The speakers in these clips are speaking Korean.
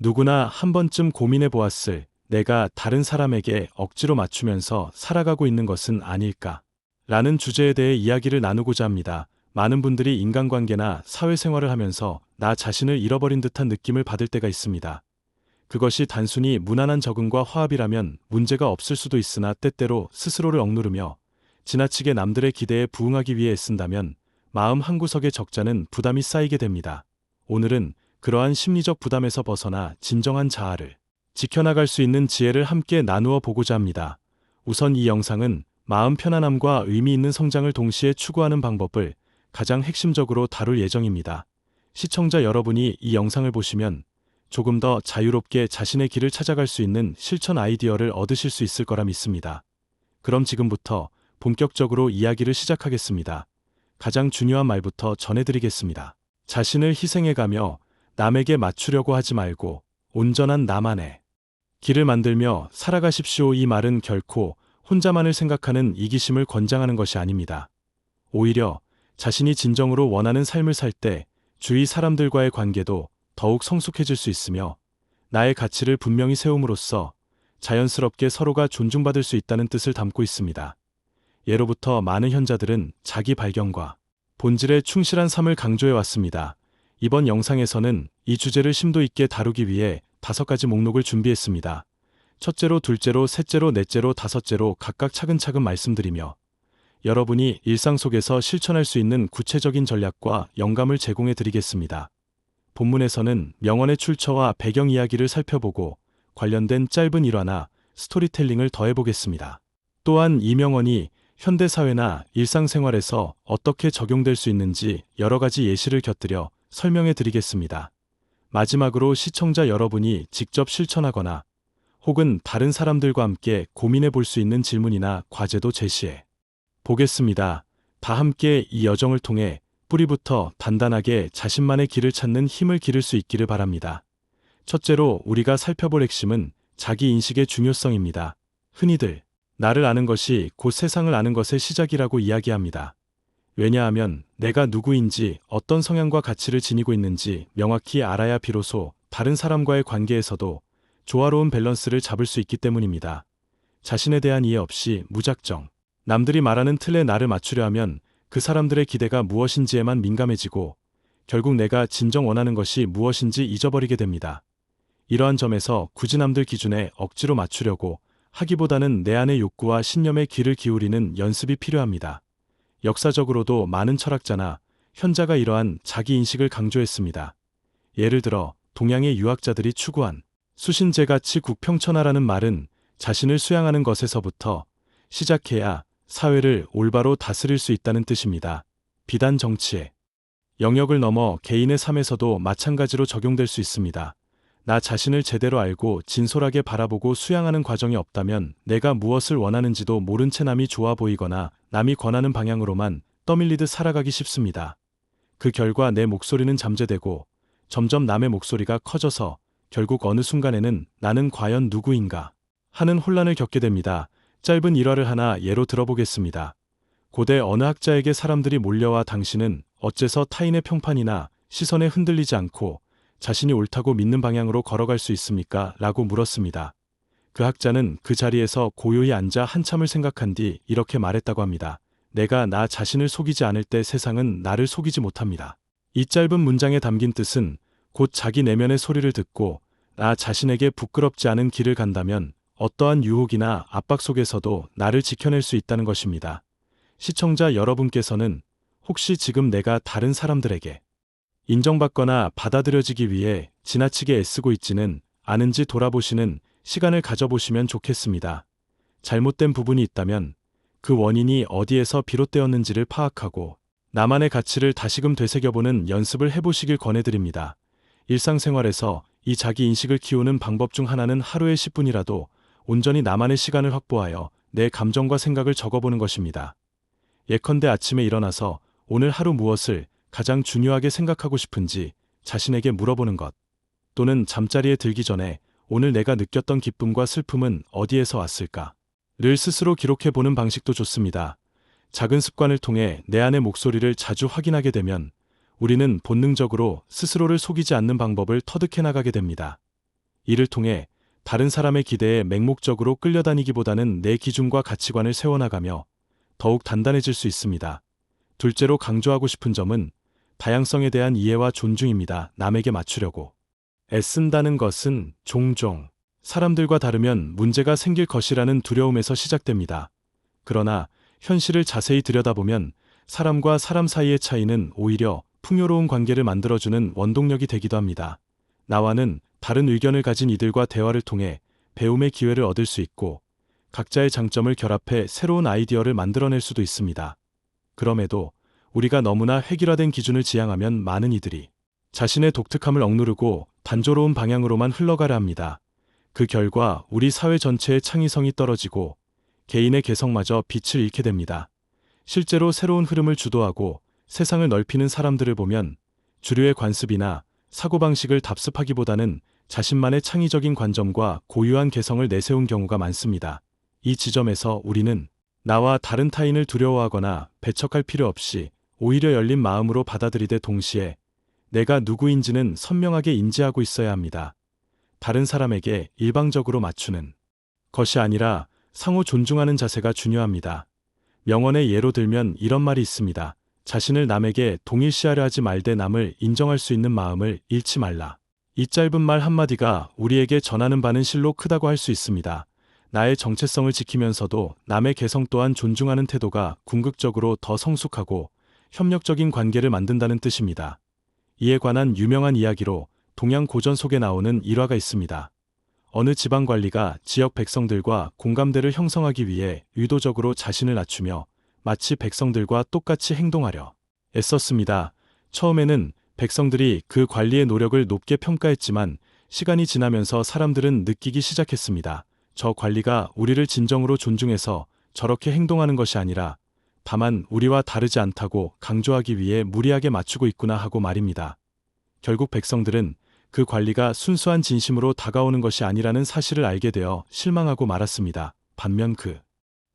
누구나 한 번쯤 고민해 보았을 내가 다른 사람에게 억지로 맞추면서 살아가고 있는 것은 아닐까? 라는 주제에 대해 이야기를 나누고자 합니다. 많은 분들이 인간관계나 사회생활을 하면서 나 자신을 잃어버린 듯한 느낌을 받을 때가 있습니다. 그것이 단순히 무난한 적응과 화합이라면 문제가 없을 수도 있으나 때때로 스스로를 억누르며 지나치게 남들의 기대에 부응하기 위해 애쓴다면 마음 한구석의 적자는 부담이 쌓이게 됩니다. 오늘은 그러한 심리적 부담에서 벗어나 진정한 자아를 지켜나갈 수 있는 지혜를 함께 나누어 보고자 합니다. 우선 이 영상은 마음 편안함과 의미 있는 성장을 동시에 추구하는 방법을 가장 핵심적으로 다룰 예정입니다. 시청자 여러분이 이 영상을 보시면 조금 더 자유롭게 자신의 길을 찾아갈 수 있는 실천 아이디어를 얻으실 수 있을 거라 믿습니다. 그럼 지금부터 본격적으로 이야기를 시작하겠습니다. 가장 중요한 말부터 전해드리겠습니다. 자신을 희생해가며 남에게 맞추려고 하지 말고 온전한 나만의 길을 만들며 살아가십시오. 이 말은 결코 혼자만을 생각하는 이기심을 권장하는 것이 아닙니다. 오히려 자신이 진정으로 원하는 삶을 살 때 주위 사람들과의 관계도 더욱 성숙해질 수 있으며 나의 가치를 분명히 세움으로써 자연스럽게 서로가 존중받을 수 있다는 뜻을 담고 있습니다. 예로부터 많은 현자들은 자기 발견과 본질에 충실한 삶을 강조해 왔습니다. 이번 영상에서는 이 주제를 심도 있게 다루기 위해 다섯 가지 목록을 준비했습니다. 첫째로, 둘째로, 셋째로, 넷째로, 다섯째로 각각 차근차근 말씀드리며 여러분이 일상 속에서 실천할 수 있는 구체적인 전략과 영감을 제공해 드리겠습니다. 본문에서는 명언의 출처와 배경 이야기를 살펴보고 관련된 짧은 일화나 스토리텔링을 더해보겠습니다. 또한 이 명언이 현대사회나 일상생활에서 어떻게 적용될 수 있는지 여러 가지 예시를 곁들여 설명해 드리겠습니다. 마지막으로 시청자 여러분이 직접 실천하거나 혹은 다른 사람들과 함께 고민해 볼 수 있는 질문이나 과제도 제시해 보겠습니다. 다 함께 이 여정을 통해 뿌리부터 단단하게 자신만의 길을 찾는 힘을 기를 수 있기를 바랍니다. 첫째로 우리가 살펴볼 핵심은 자기 인식의 중요성입니다. 흔히들 나를 아는 것이 곧 세상을 아는 것의 시작이라고 이야기합니다. 왜냐하면 내가 누구인지 어떤 성향과 가치를 지니고 있는지 명확히 알아야 비로소 다른 사람과의 관계에서도 조화로운 밸런스를 잡을 수 있기 때문입니다. 자신에 대한 이해 없이 무작정 남들이 말하는 틀에 나를 맞추려 하면 그 사람들의 기대가 무엇인지에만 민감해지고 결국 내가 진정 원하는 것이 무엇인지 잊어버리게 됩니다. 이러한 점에서 굳이 남들 기준에 억지로 맞추려고 하기보다는 내 안의 욕구와 신념에 귀를 기울이는 연습이 필요합니다. 역사적으로도 많은 철학자나 현자가 이러한 자기 인식을 강조했습니다. 예를 들어 동양의 유학자들이 추구한 수신제가치 국평천하라는 말은 자신을 수양하는 것에서부터 시작해야 사회를 올바로 다스릴 수 있다는 뜻입니다. 비단 정치의 영역을 넘어 개인의 삶에서도 마찬가지로 적용될 수 있습니다. 나 자신을 제대로 알고 진솔하게 바라보고 수양하는 과정이 없다면 내가 무엇을 원하는지도 모른 채 남이 좋아 보이거나 남이 권하는 방향으로만 떠밀리듯 살아가기 쉽습니다. 그 결과 내 목소리는 잠재되고 점점 남의 목소리가 커져서 결국 어느 순간에는 나는 과연 누구인가 하는 혼란을 겪게 됩니다. 짧은 일화를 하나 예로 들어보겠습니다. 고대 어느 학자에게 사람들이 몰려와 당신은 어째서 타인의 평판이나 시선에 흔들리지 않고 자신이 옳다고 믿는 방향으로 걸어갈 수 있습니까? 라고 물었습니다. 그 학자는 그 자리에서 고요히 앉아 한참을 생각한 뒤 이렇게 말했다고 합니다. 내가 나 자신을 속이지 않을 때 세상은 나를 속이지 못합니다. 이 짧은 문장에 담긴 뜻은 곧 자기 내면의 소리를 듣고 나 자신에게 부끄럽지 않은 길을 간다면 어떠한 유혹이나 압박 속에서도 나를 지켜낼 수 있다는 것입니다. 시청자 여러분께서는 혹시 지금 내가 다른 사람들에게 인정받거나 받아들여지기 위해 지나치게 애쓰고 있지는 않은지 돌아보시는 시간을 가져보시면 좋겠습니다. 잘못된 부분이 있다면 그 원인이 어디에서 비롯되었는지를 파악하고 나만의 가치를 다시금 되새겨보는 연습을 해보시길 권해드립니다. 일상생활에서 이 자기 인식을 키우는 방법 중 하나는 하루에 10분이라도 온전히 나만의 시간을 확보하여 내 감정과 생각을 적어보는 것입니다. 예컨대 아침에 일어나서 오늘 하루 무엇을 가장 중요하게 생각하고 싶은지 자신에게 물어보는 것, 또는 잠자리에 들기 전에 오늘 내가 느꼈던 기쁨과 슬픔은 어디에서 왔을까? 를 스스로 기록해 보는 방식도 좋습니다. 작은 습관을 통해 내 안의 목소리를 자주 확인하게 되면 우리는 본능적으로 스스로를 속이지 않는 방법을 터득해 나가게 됩니다. 이를 통해 다른 사람의 기대에 맹목적으로 끌려다니기보다는 내 기준과 가치관을 세워나가며 더욱 단단해질 수 있습니다. 둘째로 강조하고 싶은 점은 다양성에 대한 이해와 존중입니다. 남에게 맞추려고 애쓴다는 것은 종종 사람들과 다르면 문제가 생길 것이라는 두려움에서 시작됩니다. 그러나 현실을 자세히 들여다보면 사람과 사람 사이의 차이는 오히려 풍요로운 관계를 만들어주는 원동력이 되기도 합니다. 나와는 다른 의견을 가진 이들과 대화를 통해 배움의 기회를 얻을 수 있고 각자의 장점을 결합해 새로운 아이디어를 만들어낼 수도 있습니다. 그럼에도 우리가 너무나 획일화된 기준을 지향하면 많은 이들이 자신의 독특함을 억누르고 단조로운 방향으로만 흘러가려 합니다. 그 결과 우리 사회 전체의 창의성이 떨어지고 개인의 개성마저 빛을 잃게 됩니다. 실제로 새로운 흐름을 주도하고 세상을 넓히는 사람들을 보면 주류의 관습이나 사고방식을 답습하기보다는 자신만의 창의적인 관점과 고유한 개성을 내세운 경우가 많습니다. 이 지점에서 우리는 나와 다른 타인을 두려워하거나 배척할 필요 없이 오히려 열린 마음으로 받아들이되 동시에 내가 누구인지는 선명하게 인지하고 있어야 합니다. 다른 사람에게 일방적으로 맞추는 것이 아니라 상호 존중하는 자세가 중요합니다. 명언의 예로 들면 이런 말이 있습니다. 자신을 남에게 동일시하려 하지 말되 남을 인정할 수 있는 마음을 잃지 말라. 이 짧은 말 한마디가 우리에게 전하는 바는 실로 크다고 할 수 있습니다. 나의 정체성을 지키면서도 남의 개성 또한 존중하는 태도가 궁극적으로 더 성숙하고 협력적인 관계를 만든다는 뜻입니다. 이에 관한 유명한 이야기로 동양 고전 속에 나오는 일화가 있습니다. 어느 지방 관리가 지역 백성들과 공감대를 형성하기 위해 의도적으로 자신을 낮추며 마치 백성들과 똑같이 행동하려 애썼습니다. 처음에는 백성들이 그 관리의 노력을 높게 평가했지만 시간이 지나면서 사람들은 느끼기 시작했습니다. 저 관리가 우리를 진정으로 존중해서 저렇게 행동하는 것이 아니라 다만 우리와 다르지 않다고 강조하기 위해 무리하게 맞추고 있구나 하고 말입니다. 결국 백성들은 그 관리가 순수한 진심으로 다가오는 것이 아니라는 사실을 알게 되어 실망하고 말았습니다. 반면 그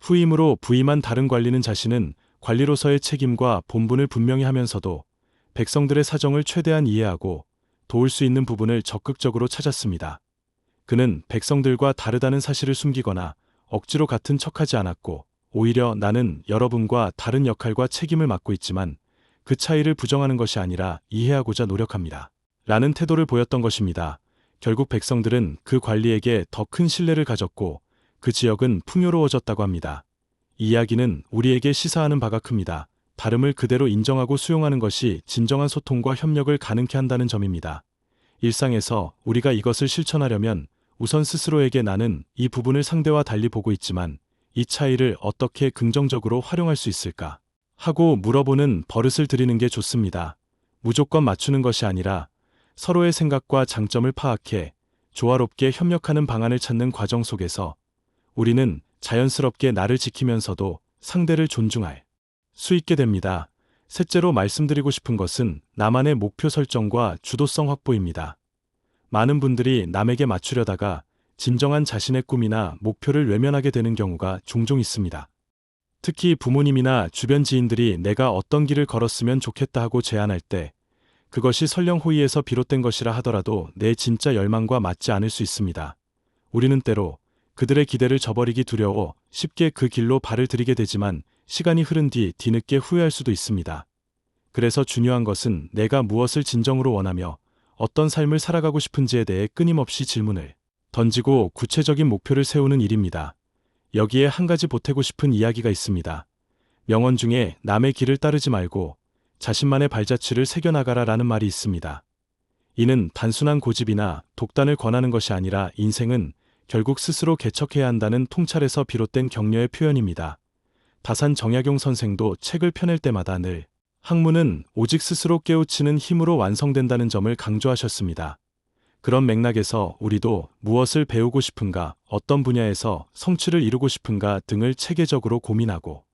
후임으로 부임한 다른 관리는 자신은 관리로서의 책임과 본분을 분명히 하면서도 백성들의 사정을 최대한 이해하고 도울 수 있는 부분을 적극적으로 찾았습니다. 그는 백성들과 다르다는 사실을 숨기거나 억지로 같은 척하지 않았고 오히려 나는 여러분과 다른 역할과 책임을 맡고 있지만 그 차이를 부정하는 것이 아니라 이해하고자 노력합니다. 라는 태도를 보였던 것입니다. 결국 백성들은 그 관리에게 더 큰 신뢰를 가졌고 그 지역은 풍요로워졌다고 합니다. 이 이야기는 우리에게 시사하는 바가 큽니다. 다름을 그대로 인정하고 수용하는 것이 진정한 소통과 협력을 가능케 한다는 점입니다. 일상에서 우리가 이것을 실천하려면 우선 스스로에게 나는 이 부분을 상대와 달리 보고 있지만 이 차이를 어떻게 긍정적으로 활용할 수 있을까? 하고 물어보는 버릇을 들이는 게 좋습니다. 무조건 맞추는 것이 아니라 서로의 생각과 장점을 파악해 조화롭게 협력하는 방안을 찾는 과정 속에서 우리는 자연스럽게 나를 지키면서도 상대를 존중할 수 있게 됩니다. 셋째로 말씀드리고 싶은 것은 나만의 목표 설정과 주도성 확보입니다. 많은 분들이 남에게 맞추려다가 진정한 자신의 꿈이나 목표를 외면하게 되는 경우가 종종 있습니다. 특히 부모님이나 주변 지인들이 내가 어떤 길을 걸었으면 좋겠다 하고 제안할 때 그것이 설령 호의에서 비롯된 것이라 하더라도 내 진짜 열망과 맞지 않을 수 있습니다. 우리는 때로 그들의 기대를 저버리기 두려워 쉽게 그 길로 발을 들이게 되지만 시간이 흐른 뒤 뒤늦게 후회할 수도 있습니다. 그래서 중요한 것은 내가 무엇을 진정으로 원하며 어떤 삶을 살아가고 싶은지에 대해 끊임없이 질문을 던지고 구체적인 목표를 세우는 일입니다. 여기에 한 가지 보태고 싶은 이야기가 있습니다. 명언 중에 남의 길을 따르지 말고 자신만의 발자취를 새겨나가라 라는 말이 있습니다. 이는 단순한 고집이나 독단을 권하는 것이 아니라 인생은 결국 스스로 개척해야 한다는 통찰에서 비롯된 격려의 표현입니다. 다산 정약용 선생도 책을 펴낼 때마다 늘 학문은 오직 스스로 깨우치는 힘으로 완성된다는 점을 강조하셨습니다. 그런 맥락에서 우리도 무엇을 배우고 싶은가, 어떤 분야에서 성취를 이루고 싶은가 등을 체계적으로 고민하고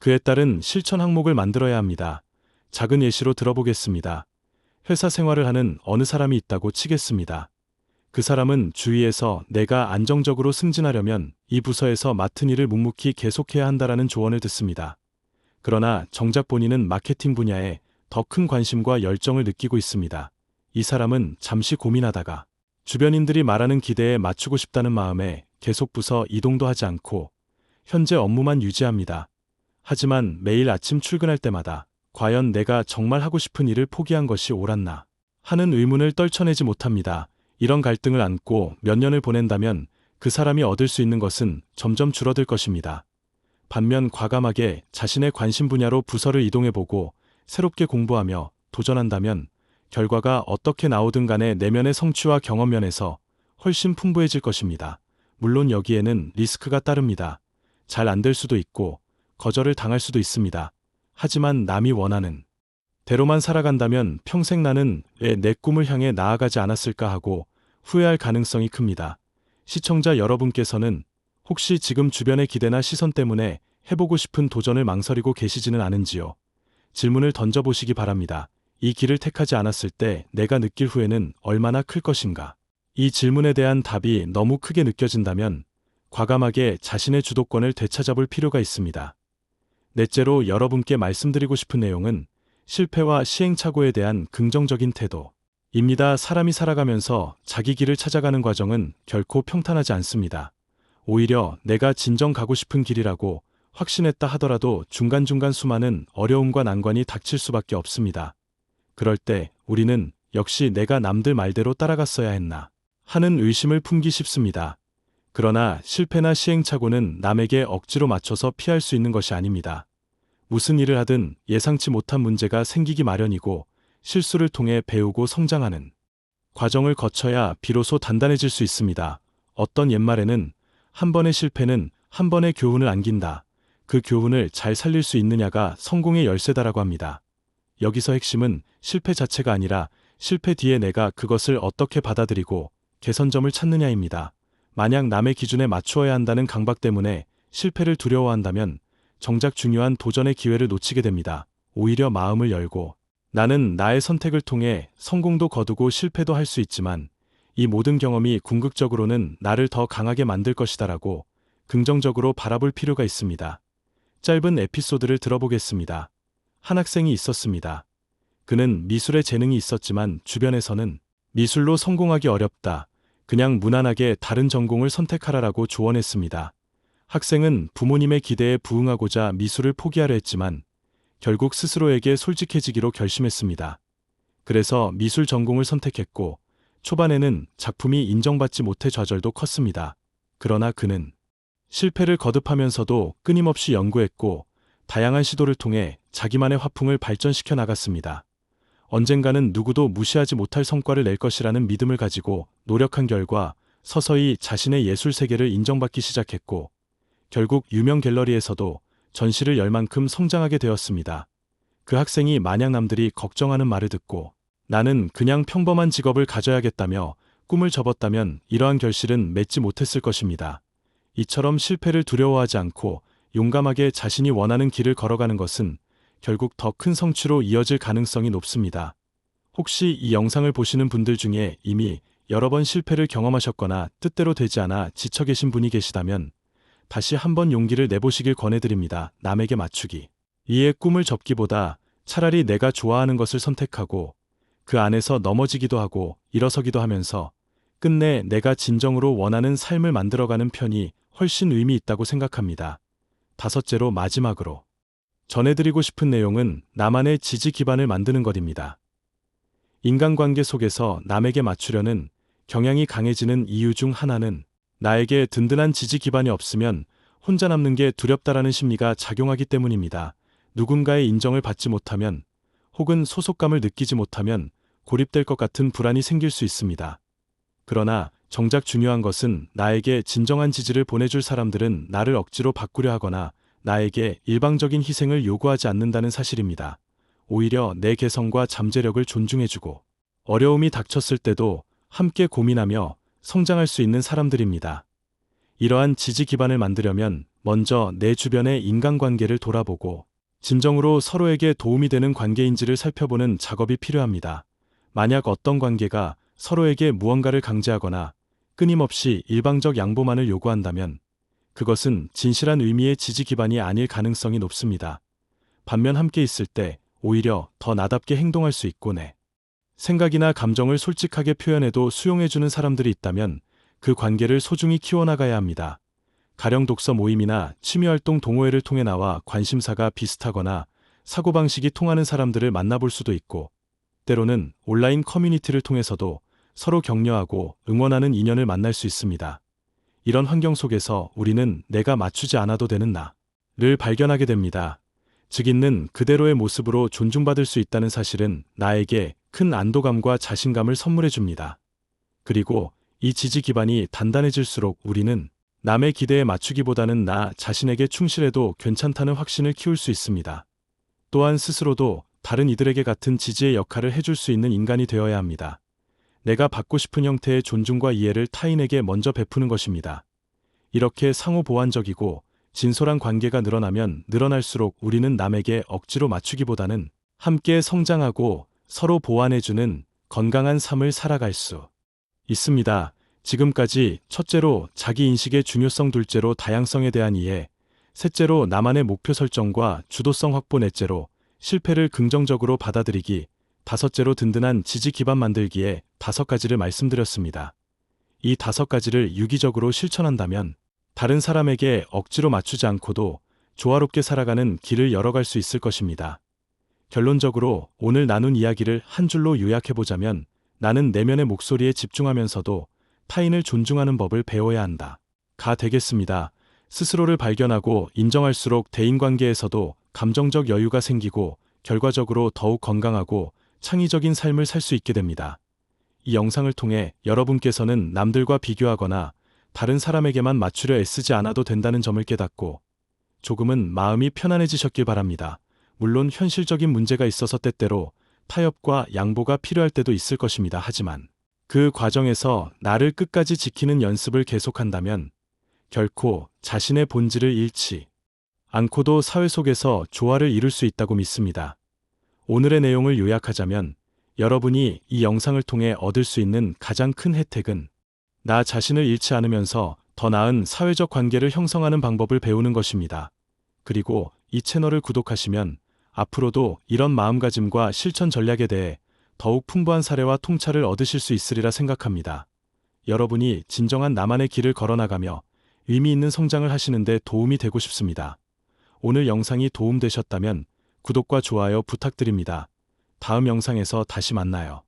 그에 따른 실천 항목을 만들어야 합니다. 작은 예시로 들어보겠습니다. 회사 생활을 하는 어느 사람이 있다고 치겠습니다. 그 사람은 주위에서 내가 안정적으로 승진하려면 이 부서에서 맡은 일을 묵묵히 계속해야 한다라는 조언을 듣습니다. 그러나 정작 본인은 마케팅 분야에 더 큰 관심과 열정을 느끼고 있습니다. 이 사람은 잠시 고민하다가 주변인들이 말하는 기대에 맞추고 싶다는 마음에 계속 부서 이동도 하지 않고 현재 업무만 유지합니다. 하지만 매일 아침 출근할 때마다 과연 내가 정말 하고 싶은 일을 포기한 것이 옳았나 하는 의문을 떨쳐내지 못합니다. 이런 갈등을 안고 몇 년을 보낸다면 그 사람이 얻을 수 있는 것은 점점 줄어들 것입니다. 반면 과감하게 자신의 관심 분야로 부서를 이동해보고 새롭게 공부하며 도전한다면 결과가 어떻게 나오든 간에 내면의 성취와 경험 면에서 훨씬 풍부해질 것입니다. 물론 여기에는 리스크가 따릅니다. 잘 안 될 수도 있고 거절을 당할 수도 있습니다. 하지만 남이 원하는 대로만 살아간다면 평생 나는 왜 내 꿈을 향해 나아가지 않았을까 하고 후회할 가능성이 큽니다. 시청자 여러분께서는 혹시 지금 주변의 기대나 시선 때문에 해보고 싶은 도전을 망설이고 계시지는 않은지요? 질문을 던져보시기 바랍니다. 이 길을 택하지 않았을 때 내가 느낄 후회는 얼마나 클 것인가? 이 질문에 대한 답이 너무 크게 느껴진다면 과감하게 자신의 주도권을 되찾아볼 필요가 있습니다. 넷째로 여러분께 말씀드리고 싶은 내용은 실패와 시행착오에 대한 긍정적인 태도입니다. 사람이 살아가면서 자기 길을 찾아가는 과정은 결코 평탄하지 않습니다. 오히려 내가 진정 가고 싶은 길이라고 확신했다 하더라도 중간중간 수많은 어려움과 난관이 닥칠 수밖에 없습니다. 그럴 때 우리는 역시 내가 남들 말대로 따라갔어야 했나 하는 의심을 품기 쉽습니다. 그러나 실패나 시행착오는 남에게 억지로 맞춰서 피할 수 있는 것이 아닙니다. 무슨 일을 하든 예상치 못한 문제가 생기기 마련이고 실수를 통해 배우고 성장하는 과정을 거쳐야 비로소 단단해질 수 있습니다. 어떤 옛말에는 한 번의 실패는 한 번의 교훈을 안긴다. 그 교훈을 잘 살릴 수 있느냐가 성공의 열쇠다라고 합니다. 여기서 핵심은 실패 자체가 아니라 실패 뒤에 내가 그것을 어떻게 받아들이고 개선점을 찾느냐입니다. 만약 남의 기준에 맞추어야 한다는 강박 때문에 실패를 두려워한다면 정작 중요한 도전의 기회를 놓치게 됩니다. 오히려 마음을 열고 나는 나의 선택을 통해 성공도 거두고 실패도 할 수 있지만 이 모든 경험이 궁극적으로는 나를 더 강하게 만들 것이다라고 긍정적으로 바라볼 필요가 있습니다. 짧은 에피소드를 들어보겠습니다. 한 학생이 있었습니다. 그는 미술에 재능이 있었지만 주변에서는 미술로 성공하기 어렵다. 그냥 무난하게 다른 전공을 선택하라라고 조언했습니다. 학생은 부모님의 기대에 부응하고자 미술을 포기하려 했지만 결국 스스로에게 솔직해지기로 결심했습니다. 그래서 미술 전공을 선택했고 초반에는 작품이 인정받지 못해 좌절도 컸습니다. 그러나 그는 실패를 거듭하면서도 끊임없이 연구했고 다양한 시도를 통해 자기만의 화풍을 발전시켜 나갔습니다. 언젠가는 누구도 무시하지 못할 성과를 낼 것이라는 믿음을 가지고 노력한 결과 서서히 자신의 예술 세계를 인정받기 시작했고 결국 유명 갤러리에서도 전시를 열 만큼 성장하게 되었습니다. 그 학생이 만약 남들이 걱정하는 말을 듣고 나는 그냥 평범한 직업을 가져야겠다며 꿈을 접었다면 이러한 결실은 맺지 못했을 것입니다. 이처럼 실패를 두려워하지 않고 용감하게 자신이 원하는 길을 걸어가는 것은 결국 더 큰 성취로 이어질 가능성이 높습니다. 혹시 이 영상을 보시는 분들 중에 이미 여러 번 실패를 경험하셨거나 뜻대로 되지 않아 지쳐 계신 분이 계시다면 다시 한번 용기를 내보시길 권해드립니다. 남에게 맞추기. 이에 꿈을 접기보다 차라리 내가 좋아하는 것을 선택하고 그 안에서 넘어지기도 하고 일어서기도 하면서 끝내 내가 진정으로 원하는 삶을 만들어가는 편이 훨씬 의미 있다고 생각합니다. 다섯째로 마지막으로 전해드리고 싶은 내용은 나만의 지지 기반을 만드는 것입니다. 인간관계 속에서 남에게 맞추려는 경향이 강해지는 이유 중 하나는 나에게 든든한 지지 기반이 없으면 혼자 남는 게 두렵다라는 심리가 작용하기 때문입니다. 누군가의 인정을 받지 못하면 혹은 소속감을 느끼지 못하면 고립될 것 같은 불안이 생길 수 있습니다. 그러나 정작 중요한 것은 나에게 진정한 지지를 보내줄 사람들은 나를 억지로 바꾸려 하거나 나에게 일방적인 희생을 요구하지 않는다는 사실입니다. 오히려 내 개성과 잠재력을 존중해주고 어려움이 닥쳤을 때도 함께 고민하며 성장할 수 있는 사람들입니다. 이러한 지지 기반을 만들려면 먼저 내 주변의 인간관계를 돌아보고 진정으로 서로에게 도움이 되는 관계인지를 살펴보는 작업이 필요합니다. 만약 어떤 관계가 서로에게 무언가를 강제하거나 끊임없이 일방적 양보만을 요구한다면 그것은 진실한 의미의 지지 기반이 아닐 가능성이 높습니다. 반면 함께 있을 때 오히려 더 나답게 행동할 수 있고 내 생각이나 감정을 솔직하게 표현해도 수용해주는 사람들이 있다면 그 관계를 소중히 키워나가야 합니다. 가령 독서 모임이나 취미활동 동호회를 통해 나와 관심사가 비슷하거나 사고방식이 통하는 사람들을 만나볼 수도 있고, 때로는 온라인 커뮤니티를 통해서도 서로 격려하고 응원하는 인연을 만날 수 있습니다. 이런 환경 속에서 우리는 내가 맞추지 않아도 되는 나를 발견하게 됩니다. 즉 있는 그대로의 모습으로 존중받을 수 있다는 사실은 나에게 큰 안도감과 자신감을 선물해 줍니다. 그리고 이 지지 기반이 단단해질수록 우리는 남의 기대에 맞추기보다는 나 자신에게 충실해도 괜찮다는 확신을 키울 수 있습니다. 또한 스스로도 다른 이들에게 같은 지지의 역할을 해줄 수 있는 인간이 되어야 합니다. 내가 받고 싶은 형태의 존중과 이해를 타인에게 먼저 베푸는 것입니다. 이렇게 상호 보완적이고 진솔한 관계가 늘어나면 늘어날수록 우리는 남에게 억지로 맞추기보다는 함께 성장하고 서로 보완해주는 건강한 삶을 살아갈 수 있습니다. 지금까지 첫째로 자기 인식의 중요성, 둘째로 다양성에 대한 이해, 셋째로 나만의 목표 설정과 주도성 확보, 넷째로 실패를 긍정적으로 받아들이기, 다섯째로 든든한 지지 기반 만들기에 다섯 가지를 말씀드렸습니다. 이 다섯 가지를 유기적으로 실천한다면 다른 사람에게 억지로 맞추지 않고도 조화롭게 살아가는 길을 열어갈 수 있을 것입니다. 결론적으로 오늘 나눈 이야기를 한 줄로 요약해보자면 나는 내면의 목소리에 집중하면서도 타인을 존중하는 법을 배워야 한다. 가 되겠습니다. 스스로를 발견하고 인정할수록 대인관계에서도 감정적 여유가 생기고 결과적으로 더욱 건강하고 창의적인 삶을 살 수 있게 됩니다. 이 영상을 통해 여러분께서는 남들과 비교하거나 다른 사람에게만 맞추려 애쓰지 않아도 된다는 점을 깨닫고 조금은 마음이 편안해지셨길 바랍니다. 물론 현실적인 문제가 있어서 때때로 타협과 양보가 필요할 때도 있을 것입니다. 하지만 그 과정에서 나를 끝까지 지키는 연습을 계속한다면 결코 자신의 본질을 잃지 않고도 사회 속에서 조화를 이룰 수 있다고 믿습니다. 오늘의 내용을 요약하자면 여러분이 이 영상을 통해 얻을 수 있는 가장 큰 혜택은 나 자신을 잃지 않으면서 더 나은 사회적 관계를 형성하는 방법을 배우는 것입니다. 그리고 이 채널을 구독하시면 앞으로도 이런 마음가짐과 실천 전략에 대해 더욱 풍부한 사례와 통찰을 얻으실 수 있으리라 생각합니다. 여러분이 진정한 나만의 길을 걸어나가며 의미 있는 성장을 하시는데 도움이 되고 싶습니다. 오늘 영상이 도움되셨다면 구독과 좋아요 부탁드립니다. 다음 영상에서 다시 만나요.